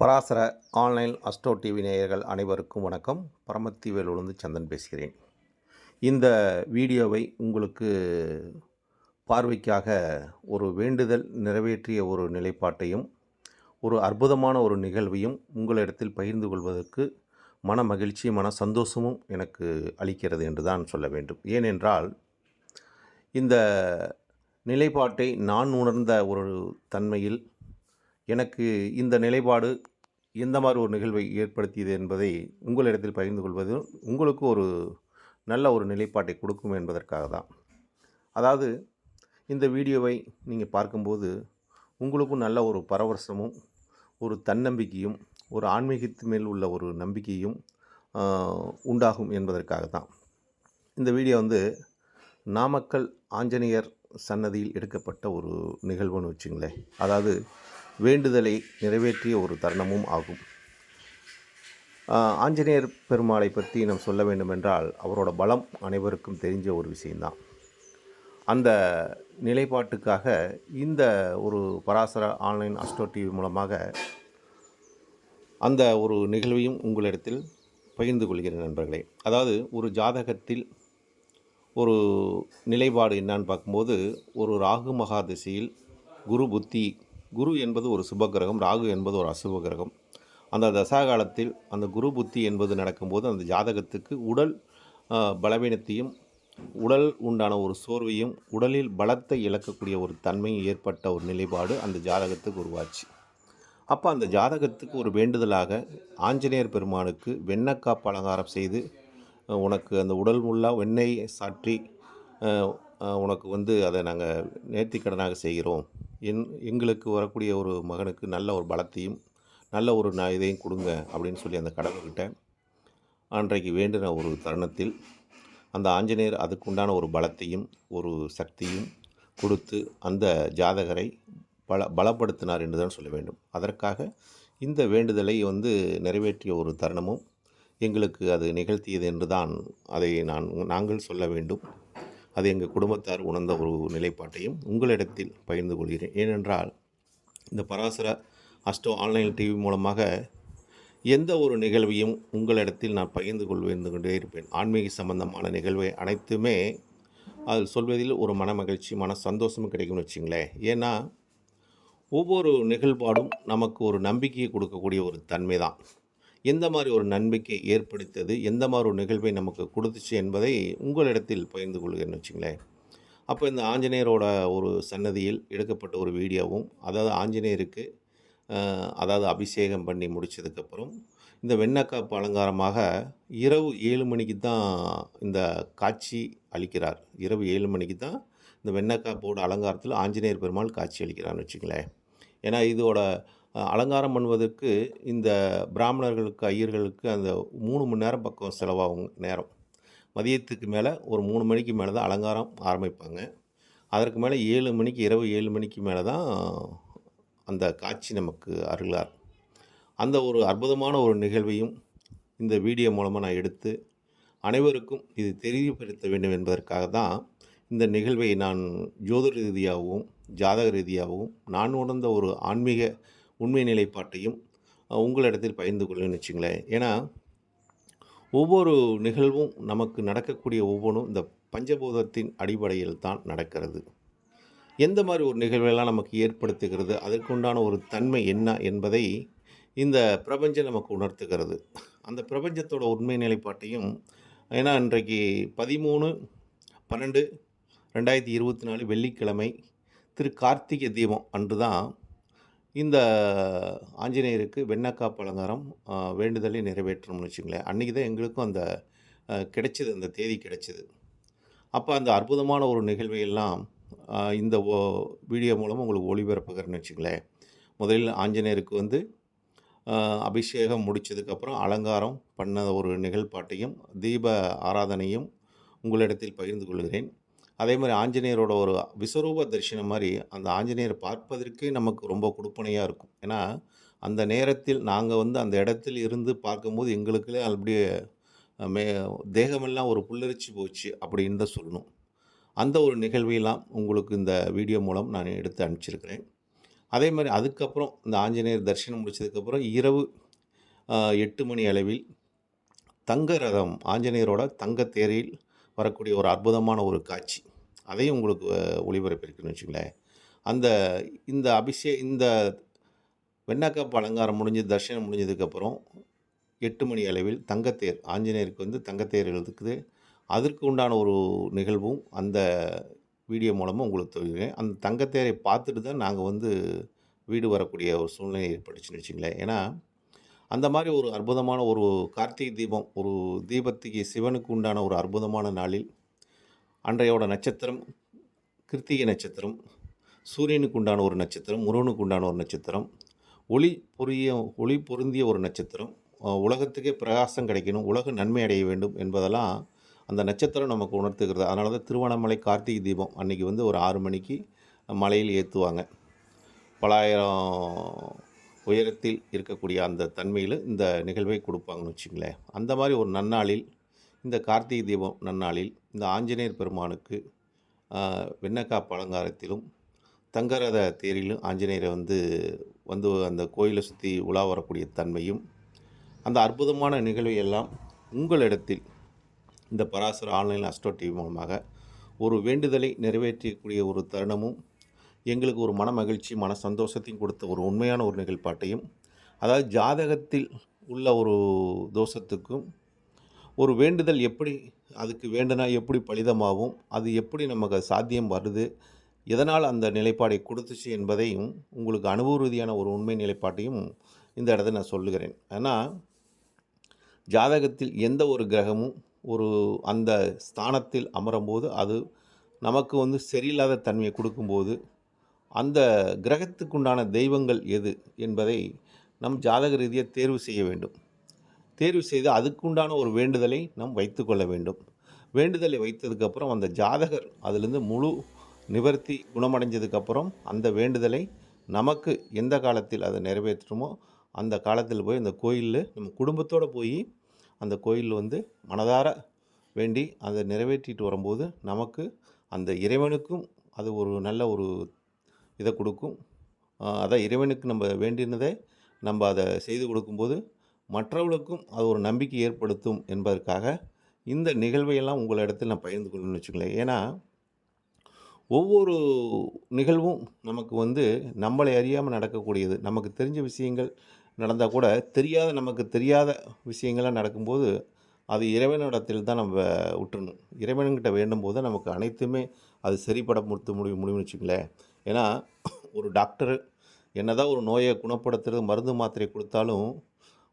Parasara online astro TV நேயர்கள் அனைவருக்கும் வணக்கம். பரமத்திவேலுந்து சந்தன் பேசுகிறேன். இந்த வீடியோவை உங்களுக்கு பார்வைக்காக ஒரு வேண்டுதல் நிறைவேற்றிய ஒரு நிலைப்பாட்டையும் ஒரு அற்புதமான ஒரு நிகழ்வையும் உங்களிடத்தில் பகிர்ந்து கொள்வதற்கு மன மகிழ்ச்சி மன சந்தோஷமும் எனக்கு அளிக்கிறது என்று தான் சொல்ல வேண்டும். ஏனென்றால் இந்த நிலைப்பாட்டை நான் உணர்ந்த ஒரு தன்மையில் எனக்கு இந்த நிலைப்பாடு எந்த மாதிரி ஒரு நிகழ்வை ஏற்படுத்தியது என்பதை உங்களிடத்தில் பகிர்ந்து கொள்வது உங்களுக்கு ஒரு நல்ல ஒரு நிலைப்பாட்டை கொடுக்கும் என்பதற்காக தான். அதாவது இந்த வீடியோவை நீங்கள் பார்க்கும்போது உங்களுக்கும் நல்ல ஒரு பரவசமும் ஒரு தன்னம்பிக்கையும் ஒரு ஆன்மீகத்து மேல் உள்ள ஒரு நம்பிக்கையும் உண்டாகும் என்பதற்காக தான். இந்த வீடியோ வந்து நாமக்கல் ஆஞ்சநேயர் சன்னதியில் எடுக்கப்பட்ட ஒரு நிகழ்வுன்னு வச்சுங்களேன். அதாவது வேண்டுதலை நிறைவேற்றிய ஒரு தருணமும் ஆகும். ஆஞ்சநேயர் பெருமாளை பற்றி நாம் சொல்ல வேண்டுமென்றால் அவரோட பலம் அனைவருக்கும் தெரிஞ்ச ஒரு விஷயம்தான் அந்த நிலைப்பாட்டுக்காக இந்த ஒரு பராசர ஆன்லைன் அஸ்டோ டிவி மூலமாக அந்த ஒரு நிகழ்வையும் உங்களிடத்தில் பகிர்ந்து கொள்கிறேன் நண்பர்களே. அதாவது ஒரு ஜாதகத்தில் ஒரு நிலைப்பாடு என்னான்னு பார்க்கும்போது ஒரு ராகு மகா திசையில் குரு புத்தி குரு என்பது ஒரு சுபகிரகம் ராகு என்பது ஒரு அசுப கிரகம் அந்த தசா காலத்தில் அந்த குரு புத்தி என்பது நடக்கும்போது அந்த ஜாதகத்துக்கு உடல் பலவீனத்தையும் உடல் உண்டான ஒரு சோர்வையும் உடலில் பலத்தை இழக்கக்கூடிய ஒரு தன்மையும் ஏற்பட்ட ஒரு நிலைப்பாடு அந்த ஜாதகத்துக்கு உருவாச்சு. அப்போ அந்த ஜாதகத்துக்கு ஒரு வேண்டுதலாக ஆஞ்சநேயர் பெருமானுக்கு வெண்ணக்காப்பு அலங்காரம் செய்து உனக்கு அந்த உடல் முல்லா வெண்ணெய் சாற்றி உனக்கு வந்து அதை நாங்கள் நேர்த்திக்கடனாக செய்கிறோம். என் எங்களுக்கு வரக்கூடிய ஒரு மகனுக்கு நல்ல ஒரு பலத்தையும் நல்ல ஒரு ந இதையும் கொடுங்க அப்படின்னு சொல்லி அந்த கடவுள்கிட்ட அன்றைக்கு வேண்டின ஒரு தருணத்தில் அந்த ஆஞ்சநேயர் அதுக்குண்டான ஒரு பலத்தையும் ஒரு சக்தியும் கொடுத்து அந்த ஜாதகரை பல பலப்படுத்தினார் என்று தான் சொல்ல வேண்டும். அதற்காக இந்த வேண்டுதலை வந்து நிறைவேற்றிய ஒரு தருணமும் எங்களுக்கு அது நிகழ்த்தியது என்று தான் அதை நான் நாங்கள் சொல்ல வேண்டும். அது எங்கள் குடும்பத்தார் உணர்ந்த ஒரு நிலைப்பாட்டையும் உங்களிடத்தில் பகிர்ந்து கொள்கிறேன். ஏனென்றால் இந்த பராசர அஸ்டோ ஆன்லைன் டிவி மூலமாக எந்த ஒரு நிகழ்வையும் உங்களிடத்தில் நான் பகிர்ந்து கொள்வேந்து கொண்டே இருப்பேன். ஆன்மீக சம்பந்தமான நிகழ்வை அனைத்துமே அதில் சொல்வதில் ஒரு மன மகிழ்ச்சி மன சந்தோஷமும் கிடைக்கும்னு வச்சுங்களேன். ஏன்னா ஒவ்வொரு நிகழ்பாடும் நமக்கு ஒரு நம்பிக்கையை கொடுக்கக்கூடிய ஒரு தன்மை தான் எந்த மாதிரி ஒரு நம்பிக்கை ஏற்படுத்தது? எந்த மாதிரி ஒரு நிகழ்வை நமக்கு கொடுத்துச்சு என்பதை உங்களிடத்தில் பகிர்ந்து கொள்கிறேன்னு வச்சுங்களேன். அப்போ இந்த ஆஞ்சநேயரோட ஒரு சன்னதியில் எடுக்கப்பட்ட ஒரு வீடியோவும் அதாவது ஆஞ்சநேயருக்கு அதாவது அபிஷேகம் பண்ணி முடிச்சதுக்கப்புறம் இந்த வெண்ணக்காப்பு அலங்காரமாக இரவு ஏழு மணிக்கு தான் இந்த காட்சி அளிக்கிறார். இரவு ஏழு மணிக்கு தான் இந்த வெண்ணக்காப்போட அலங்காரத்தில் ஆஞ்சநேயர் பெருமாள் காட்சி அளிக்கிறான்னு வச்சுங்களேன். ஏன்னா இதோட அலங்காரம் பண்ணுவதற்கு இந்த பிராமணர்களுக்கு ஐயர்களுக்கு அந்த மூணு மணி நேரம் பக்கம் செலவாகும் நேரம். மதியத்துக்கு மேலே ஒரு மூணு மணிக்கு மேலே தான் அலங்காரம் ஆரம்பிப்பாங்க. அதற்கு மேலே ஏழு மணிக்கு இரவு ஏழு மணிக்கு மேலே தான் அந்த காட்சி நமக்கு அருளார். அந்த ஒரு அற்புதமான ஒரு நிகழ்வையும் இந்த வீடியோ மூலமாக நான் எடுத்து அனைவருக்கும் இது தெரியப்படுத்த வேண்டும் என்பதற்காக தான் இந்த நிகழ்வை நான் ஜோதிட ரீதியாகவும் ஜாதக ரீதியாகவும் நான் உணர்ந்த ஒரு ஆன்மீக உண்மை நிலைப்பாட்டையும் உங்களிடத்தில் பகிர்ந்து கொள்ளுன்னு வச்சுங்களேன். ஏன்னா ஒவ்வொரு நிகழ்வும் நமக்கு நடக்கக்கூடிய ஒவ்வொன்றும் இந்த பஞ்சபூதத்தின் அடிப்படையில் தான் நடக்கிறது. எந்த மாதிரி ஒரு நிகழ்வெல்லாம் நமக்கு ஏற்படுத்துகிறது அதற்குண்டான ஒரு தன்மை என்ன என்பதை இந்த பிரபஞ்சம் நமக்கு உணர்த்துகிறது. அந்த பிரபஞ்சத்தோட உண்மை நிலைப்பாட்டையும் ஏன்னா இன்றைக்கு பதிமூணு பன்னெண்டு ரெண்டாயிரத்தி இருபத்தி நாலு வெள்ளிக்கிழமை திரு கார்த்திகை தீபம் அன்று தான் இந்த ஆஞ்சநேயருக்கு வெண்ணக்காப்பு அலங்காரம் வேண்டுதலை நிறைவேற்றணும்னு வச்சுங்களேன் அன்றைக்கி தான் எங்களுக்கும் அந்த கிடைச்சது அந்த தேதி கிடைச்சிது. அப்போ அந்த அற்புதமான ஒரு நிகழ்வையெல்லாம் இந்த ஓ வீடியோ மூலமாக உங்களுக்கு ஒளிபரப்புகிறேன்னு வச்சுங்களேன் முதலில் ஆஞ்சநேயருக்கு வந்து அபிஷேகம் முடித்ததுக்கப்புறம் அலங்காரம் பண்ண ஒரு நிகழ்பாட்டையும் தீப ஆராதனையும் உங்களிடத்தில் பகிர்ந்து கொள்கிறேன். அதே மாதிரி ஆஞ்சநேயரோட ஒரு விஸ்வரூப தரிசனம் மாதிரி அந்த ஆஞ்சநேயரை பார்ப்பதற்கே நமக்கு ரொம்ப கொடுப்பனையாக இருக்கும். ஏன்னா அந்த நேரத்தில் நாங்கள் வந்து அந்த இடத்தில் இருந்து பார்க்கும்போது எங்களுக்குள்ளே அப்படியே மே தேகமெல்லாம் ஒரு புல்லரிச்சு போச்சு அப்படின்னு தான் சொல்லணும். அந்த ஒரு நிகழ்வையெல்லாம் உங்களுக்கு இந்த வீடியோ மூலம் நான் எடுத்து அனுப்பிச்சிருக்கிறேன். அதே மாதிரி அதுக்கப்புறம் இந்த ஆஞ்சநேயர் தரிசனம் முடித்ததுக்கப்புறம் இரவு எட்டு மணி அளவில் தங்க ரதம் ஆஞ்சநேயரோட தங்க தேரில் வரக்கூடிய ஒரு அற்புதமான ஒரு காட்சி. அதையும் உங்களுக்கு அஹ், ஒளிபரப்பியிருக்குன்னு வச்சுங்களேன். அந்த இந்த அபிஷே இந்த வெண்ணக்காப்பு அலங்காரம் முடிஞ்சு தர்ஷனம் முடிஞ்சதுக்கப்புறம் எட்டு மணி அளவில் தங்கத்தேர் ஆஞ்சநேயருக்கு வந்து தங்கத்தேர் எழுதுக்குது அதற்கு உண்டான ஒரு நிகழ்வும் அந்த வீடியோ மூலமாக உங்களுக்கு தெரிவிக்கிறேன் அந்த தங்கத்தேரை பார்த்துட்டு தான் நாங்கள் வந்து வீடு வரக்கூடிய ஒரு சூழ்நிலை ஏற்பட்டுச்சுன்னு வச்சுங்களேன். ஏன்னா அந்த மாதிரி ஒரு அற்புதமான ஒரு கார்த்திகை தீபம் ஒரு தீபத்துக்கு சிவனுக்கு உண்டான ஒரு அற்புதமான நாளில் அன்றையோட நட்சத்திரம் கிருத்திகை நட்சத்திரம் சூரியனுக்கு உண்டான ஒரு நட்சத்திரம் முருகனுக்கு உண்டான ஒரு நட்சத்திரம் ஒளி பொரிய ஒளி பொருந்திய ஒரு நட்சத்திரம் உலகத்துக்கே பிரகாசம் கிடைக்கணும் உலக நன்மை அடைய வேண்டும் என்பதெல்லாம் அந்த நட்சத்திரம் நமக்கு உணர்த்துகிறது. அதனால தான் திருவண்ணாமலை கார்த்திகை தீபம் அன்றைக்கி வந்து ஒரு ஆறு மணிக்கு மலையில் ஏற்றுவாங்க பலாயிரம் உயரத்தில் இருக்கக்கூடிய அந்த தன்மையில் இந்த நிகழ்வை கொடுப்பாங்கன்னு வச்சுங்களேன். அந்த மாதிரி ஒரு நன்னாளில் இந்த கார்த்திகை தீபம் நன்னாளில் இந்த ஆஞ்சநேயர் பெருமானுக்கு வெண்ணக்காய் பழங்காரத்திலும் தங்கரத தேரிலும் ஆஞ்சநேயரை வந்து வந்து அந்த கோயிலை சுற்றி உலா வரக்கூடிய தன்மையும் அந்த அற்புதமான நிகழ்வை எல்லாம் உங்களிடத்தில் இந்த பராசர ஆன்லைன் அஸ்ட்ரோ டிவி மூலமாக ஒரு வேண்டுதலை நிறைவேற்றக்கூடிய ஒரு தருணமும் எங்களுக்கு ஒரு மன மகிழ்ச்சி மன சந்தோஷத்தையும் கொடுத்த ஒரு உண்மையான ஒரு நிகழ்ப்பாட்டையும் அதாவது ஜாதகத்தில் உள்ள ஒரு தோஷத்துக்கும் ஒரு வேண்டுதல் எப்படி அதுக்கு வேண்டுனா எப்படி பலிதமாகும் அது எப்படி நமக்கு சாத்தியம் வருது எதனால் அந்த நிலைப்பாடை கொடுத்துச்சு என்பதையும் உங்களுக்கு அனுபவ ரீதியான ஒரு உண்மை நிலைப்பாட்டையும் இந்த இடத்துல நான் சொல்லுகிறேன். ஏன்னா ஜாதகத்தில் எந்த ஒரு கிரகமும் ஒரு அந்த ஸ்தானத்தில் அமரும்போது அது நமக்கு வந்து சரியில்லாத தன்மையை கொடுக்கும்போது அந்த கிரகத்துக்குண்டான தெய்வங்கள் எது என்பதை நம் ஜாதக ரீதியாக தேர்வு செய்ய வேண்டும். தேர்வு செய்து அதுக்குண்டான ஒரு வேண்டுதலை நாம் வைத்துக்கொள்ள வேண்டும். வேண்டுதலை வைத்ததுக்கப்புறம் அந்த ஜாதகர் அதிலிருந்து முழு நிவர்த்தி குணமடைஞ்சதுக்கப்புறம் அந்த வேண்டுதலை நமக்கு எந்த காலத்தில் அதை நிறைவேற்றுமோ அந்த காலத்தில் போய் அந்த கோயிலில் நம்ம குடும்பத்தோடு போய் அந்த கோயிலில் வந்து மனதார வேண்டி அதை நிறைவேற்றிட்டு வரும்போது நமக்கு அந்த இறைவனுக்கும் அது ஒரு நல்ல ஒரு இதை கொடுக்கும். அதான் இறைவனுக்கு நம்ம வேண்டினதை நம்ம அதை செய்து கொடுக்கும்போது மற்றவர்களுக்கும் அது ஒரு நம்பிக்கை ஏற்படுத்தும் என்பதற்காக இந்த நிகழ்வையெல்லாம் உங்கள் இடத்தில் நான் பகிர்ந்து கொள்ளணும்னு வச்சுக்கலேன் ஏன்னா ஒவ்வொரு நிகழ்வும் நமக்கு வந்து நம்மளை அறியாமல் நடக்கக்கூடியது. நமக்கு தெரிஞ்ச விஷயங்கள் நடந்தால் கூட தெரியாத நமக்கு தெரியாத விஷயங்கள்லாம் நடக்கும்போது அது இறைவனிடத்தில் தான் நம்ம விட்டுணும் இறைவன்கிட்ட வேண்டும் போது நமக்கு அனைத்துமே அது சரிப்பட முடித்து முடியும் முடியும்னு வச்சுங்களேன் ஏன்னா ஒரு டாக்டர் என்னதான் ஒரு நோயை குணப்படுத்துறது மருந்து மாத்திரை கொடுத்தாலும்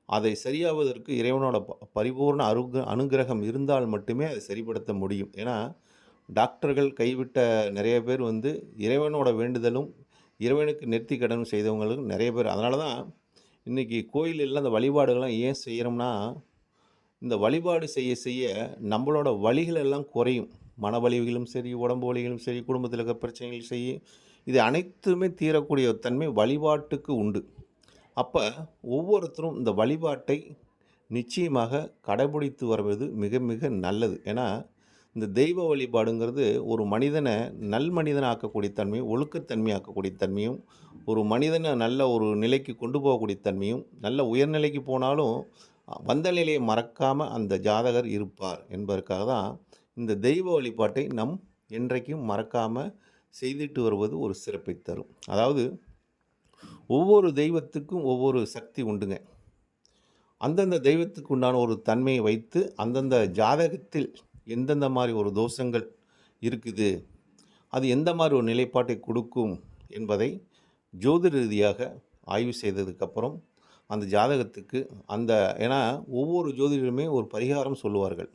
அதை சரியாவதற்கு இறைவனோட ப- பரிபூர்ண அருக அனுகிரகம் இருந்தால் மட்டுமே அதை சரிப்படுத்த முடியும். ஏன்னா டாக்டர்கள் கைவிட்ட நிறைய பேர் வந்து இறைவனோட வேண்டுதலும் இறைவனுக்கு நெத்தி கடன் செய்தவங்களும் நிறைய பேர். அதனால தான் இன்றைக்கி கோயிலெல்லாம் அந்த வழிபாடுகள்லாம் ஏன் செய்கிறோம்னா இந்த வழிபாடு செய்ய செய்ய நம்மளோட வழிகள் எல்லாம் குறையும். மன வலிகளும் சரி உடம்பு வலிகளும் சரி குடும்பத்தில் இருக்கிற பிரச்சனைகள் சரி இது அனைத்துமே தீரக்கூடிய தன்மை வழிபாட்டுக்கு உண்டு. அப்போ ஒவ்வொருத்தரும் இந்த வழிபாட்டை நிச்சயமாக கடைபிடித்து வருவது மிக மிக நல்லது. ஏன்னா இந்த தெய்வ வழிபாடுங்கிறது ஒரு மனிதனை நல் மனிதனை ஆக்கக்கூடிய தன்மையும் ஒழுக்கத்தன்மை ஆக்கக்கூடிய தன்மையும் ஒரு மனிதனை நல்ல ஒரு நிலைக்கு கொண்டு போகக்கூடிய தன்மையும் நல்ல உயர்நிலைக்கு போனாலும் வந்த நிலையை மறக்காமல் அந்த ஜாதகர் இருப்பார் என்பதற்காக தான் இந்த தெய்வ வழிபாட்டை நம் என்றைக்கும் மறக்காமல் செய்துட்டு வருவது ஒரு சிறப்பை தரும். அதாவது ஒவ்வொரு தெய்வத்துக்கும் ஒவ்வொரு சக்தி உண்டுங்க. அந்தந்த தெய்வத்துக்கு உண்டான ஒரு தன்மையை வைத்து அந்தந்த ஜாதகத்தில் எந்தெந்த மாதிரி ஒரு தோஷங்கள் இருக்குது அது எந்த மாதிரி ஒரு நிலைப்பாட்டை கொடுக்கும் என்பதை ஜோதிட ரீதியாக ஆய்வு செய்ததுக்கப்புறம் அந்த ஜாதகத்துக்கு அந்த ஏன்னா ஒவ்வொரு ஜோதிடருமே ஒரு பரிகாரம் சொல்லுவார்கள்.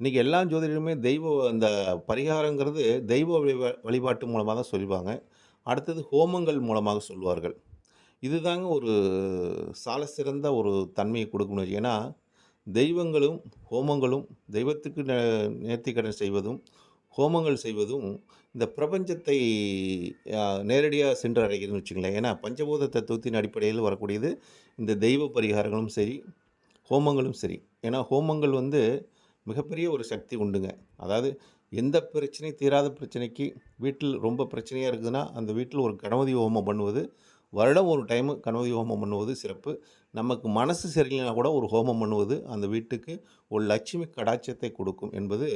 இன்றைக்கி எல்லா ஜோதிடருமே தெய்வ அந்த பரிகாரங்கிறது தெய்வ வழிபாட்டு மூலமாக தான் சொல்லுவாங்க அடுத்தது ஹோமங்கள் மூலமாக சொல்லுவார்கள் இதுதாங்க ஒரு சால சிறந்த ஒரு தன்மையை கொடுக்கணும் ஏன்னா தெய்வங்களும் ஹோமங்களும் தெய்வத்துக்கு நே- நேர்த்திக்கடன் செய்வதும் ஹோமங்கள் செய்வதும் இந்த பிரபஞ்சத்தை நேரடியாக சென்று சென்றடைகிறதுன்னு வச்சுங்களேன் ஏன்னா பஞ்சபூத தத்துவத்தின் அடிப்படையில் வரக்கூடியது இந்த தெய்வ பரிகாரங்களும் சரி ஹோமங்களும் சரி. ஏன்னா ஹோமங்கள் வந்து மிகப்பெரிய ஒரு சக்தி உண்டுங்க. அதாவது எந்த பிரச்சனை தீராத பிரச்சனைக்கு வீட்டில் ரொம்ப பிரச்சனையாக இருக்குதுன்னா அந்த வீட்டில் ஒரு கணபதி ஹோமம் பண்ணுவது வருடம் ஒரு டைமு கணபதி ஹோமம் பண்ணுவது சிறப்பு. நமக்கு மனசு சரியில்லைனா கூட ஒரு ஹோமம் பண்ணுவது அந்த வீட்டுக்கு ஒரு லட்சுமி கடாட்சத்தை கொடுக்கும் என்பது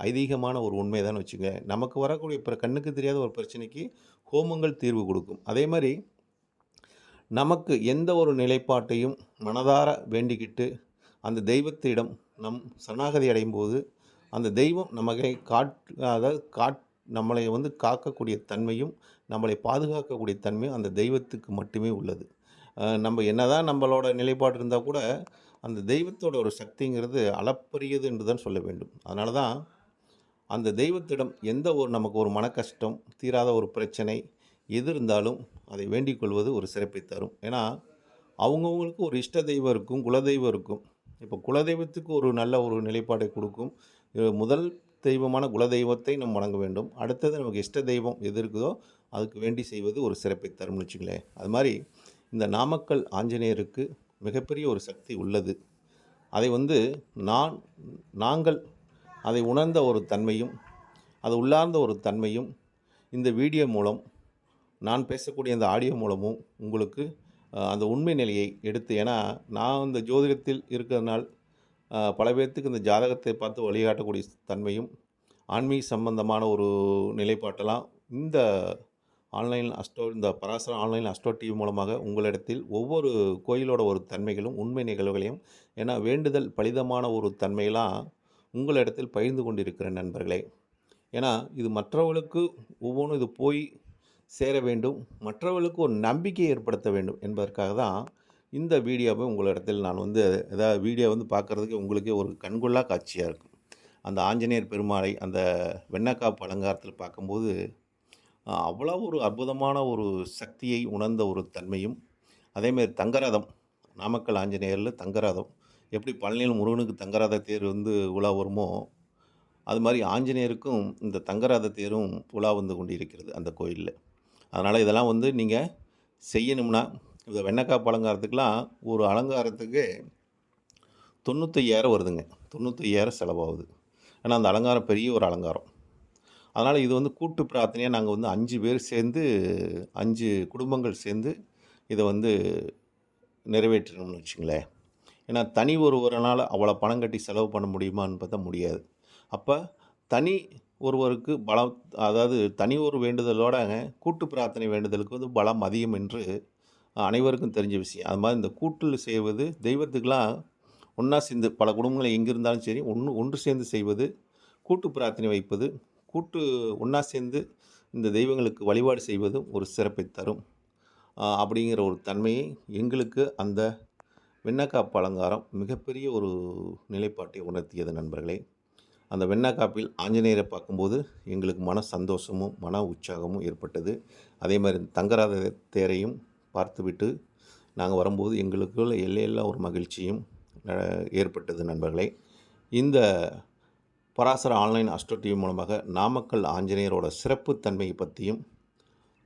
ஐதீகமான ஒரு உண்மை தான் வச்சுங்க. நமக்கு வரக்கூடிய பிற கண்ணுக்கு தெரியாத ஒரு பிரச்சனைக்கு ஹோமங்கள் தீர்வு கொடுக்கும். அதே மாதிரி நமக்கு எந்த ஒரு நிலைப்பாட்டையும் மனதார வேண்டிக்கிட்டு அந்த தெய்வத்திடம் நம் சரணாகதி அடையும் போது அந்த தெய்வம் நமக்கு காட் அதாவது காட் நம்மளை வந்து காக்கக்கூடிய தன்மையும் நம்மளை பாதுகாக்கக்கூடிய தன்மையும் அந்த தெய்வத்துக்கு மட்டுமே உள்ளது. நம்ம என்னதான் நம்மளோட நிலைப்பாடு இருந்தால் கூட அந்த தெய்வத்தோட ஒரு சக்திங்கிறது அளப்பரியது என்று தான் சொல்ல வேண்டும். அதனால தான் அந்த தெய்வத்திடம் எந்த ஒரு நமக்கு ஒரு மன கஷ்டம் தீராத ஒரு பிரச்சனை எது இருந்தாலும் அதை வேண்டிக் கொள்வது ஒரு சிறப்பை தரும். ஏன்னா அவங்கவுங்களுக்கு ஒரு இஷ்ட தெய்வம் இருக்கும் குலதெய்வம் இருக்கும். இப்போ குலதெய்வத்துக்கு ஒரு நல்ல ஒரு நிலைப்பாடை கொடுக்கும். முதல் தெய்வமான குலதெய்வத்தை நம்ம வணங்க வேண்டும். அடுத்தது நமக்கு இஷ்ட தெய்வம் எது இருக்குதோ அதுக்கு வேண்டி செய்வது ஒரு சிறப்பை தரும்னு வச்சுங்களேன் அது மாதிரி இந்த நாமக்கல் ஆஞ்சநேயருக்கு மிகப்பெரிய ஒரு சக்தி உள்ளது. அதை வந்து நான் நாங்கள் அதை உணர்ந்த ஒரு தன்மையும் அது உள்ளார்ந்த ஒரு தன்மையும் இந்த வீடியோ மூலம் நான் பேசக்கூடிய அந்த ஆடியோ மூலமும் உங்களுக்கு அந்த உண்மை நிலையை எடுத்து ஏன்னா நான் இந்த ஜோதிடத்தில் இருக்கிறதுனால் பல பேர்த்துக்கு இந்த ஜாதகத்தை பார்த்து வழிகாட்டக்கூடிய தன்மையும் ஆன்மீக சம்பந்தமான ஒரு நிலைப்பாட்டெல்லாம் இந்த ஆன்லைன் அஸ்டோ இந்த பராசர ஆன்லைன் அஸ்ட்ரோ டிவி மூலமாக உங்களிடத்தில் ஒவ்வொரு கோயிலோட ஒரு தன்மைகளும் உண்மை நிகழ்வுகளையும் ஏன்னா வேண்டுதல் பலிதமான ஒரு தன்மையெல்லாம் உங்களிடத்தில் பகிர்ந்து கொண்டிருக்கிறேன் நண்பர்களே. ஏன்னா இது மற்றவர்களுக்கு ஒவ்வொன்றும் இது போய் சேர வேண்டும் மற்றவர்களுக்கு ஒரு நம்பிக்கை ஏற்படுத்த வேண்டும் என்பதற்காக தான் இந்த வீடியோவை உங்களிடத்தில் நான் வந்து ஏதாவது வீடியோ வந்து பார்க்குறதுக்கு உங்களுக்கே ஒரு கண்கொள்ளா காட்சியாக இருக்கும். அந்த ஆஞ்சநேயர் பெருமாளை அந்த வெண்ணக்காப்பு அலங்காரத்தில் பார்க்கும்போது அவ்வளோ ஒரு அற்புதமான ஒரு சக்தியை உணர்ந்த ஒரு தன்மையும் அதேமாதிரி தங்கரதம் நாமக்கல் ஆஞ்சநேயரில் தங்கரதம் எப்படி பழனியில் முருகனுக்கு தங்கரத தேர் வந்து உலா வருமோ அது மாதிரி ஆஞ்சநேயருக்கும் இந்த தங்கரத தேரும் உலா வந்து கொண்டு இருக்கிறது அந்த கோயிலில். அதனால் இதெல்லாம் வந்து நீங்கள் செய்யணும்னா இந்த வெண்ணக்காப்பு பலங்காரத்துக்கெலாம் ஒரு அலங்காரத்துக்கு தொண்ணூத்தையாயிரம் வருதுங்க. தொண்ணூத்தையாயிரம் செலவாகுது. ஏன்னா அந்த அலங்காரம் பெரிய ஒரு அலங்காரம். அதனால் இது வந்து கூட்டு பிரார்த்தனையாக நாங்கள் வந்து அஞ்சு பேர் சேர்ந்து அஞ்சு குடும்பங்கள் சேர்ந்து இதை வந்து நிறைவேற்றணும்னு வச்சுங்களேன். ஏன்னா தனி ஒருவரனால் அவ்வளோ பணம் கட்டி செலவு பண்ண முடியுமான்னு பார்த்தா முடியாது. அப்போ தனி ஒருவருக்கு பலம் அதாவது தனி ஒரு வேண்டுதலோட கூட்டு பிரார்த்தனை வேண்டுதலுக்கு வந்து பலம் அதிகம் என்று அனைவருக்கும் தெரிஞ்ச விஷயம். அது மாதிரி இந்த கூட்டில் செய்வது தெய்வத்துக்கெலாம் ஒன்றா சேர்ந்து பல குடும்பங்கள் எங்கே இருந்தாலும் சரி ஒன்று ஒன்று சேர்ந்து செய்வது கூட்டு பிரார்த்தனை வைப்பது கூட்டு ஒன்றா சேர்ந்து இந்த தெய்வங்களுக்கு வழிபாடு செய்வது ஒரு சிறப்பை தரும். அப்படிங்கிற ஒரு தன்மையை எங்களுக்கு அந்த வெண்ணக்காப்பு அலங்காரம் மிகப்பெரிய ஒரு நிலைப்பாட்டை உணர்த்தியது நண்பர்களே. அந்த வெண்ணக்காப்பில் ஆஞ்சநேயரை பார்க்கும்போது எங்களுக்கு மன சந்தோஷமும் மன உற்சாகமும் ஏற்பட்டது. அதே மாதிரி தங்கராத தேரையும் பார்த்துவிட்டு நாங்கள் வரும்போது எங்களுக்குள்ள எல்லையெல்லாம் ஒரு மகிழ்ச்சியும் ஏற்பட்டது நண்பர்களே. இந்த பராசர ஆன்லைன் அஸ்ட்ரோ டிவி மூலமாக நாமக்கல் ஆஞ்சநேயரோட சிறப்புத்தன்மையை பற்றியும்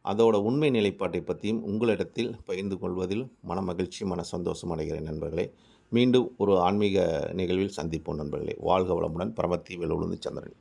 அதோட உண்மை நிலைப்பாட்டை பற்றியும் உங்களிடத்தில் பகிர்ந்து கொள்வதில் மன மகிழ்ச்சி மன சந்தோஷம் அடைகிறேன் நண்பர்களே. மீண்டும் ஒரு ஆன்மீக நிகழ்வில் சந்திப்போம் நண்பர்களே. வாழ்க வளமுடன். பரமத்தி வேலுழுந்து சந்திரன்.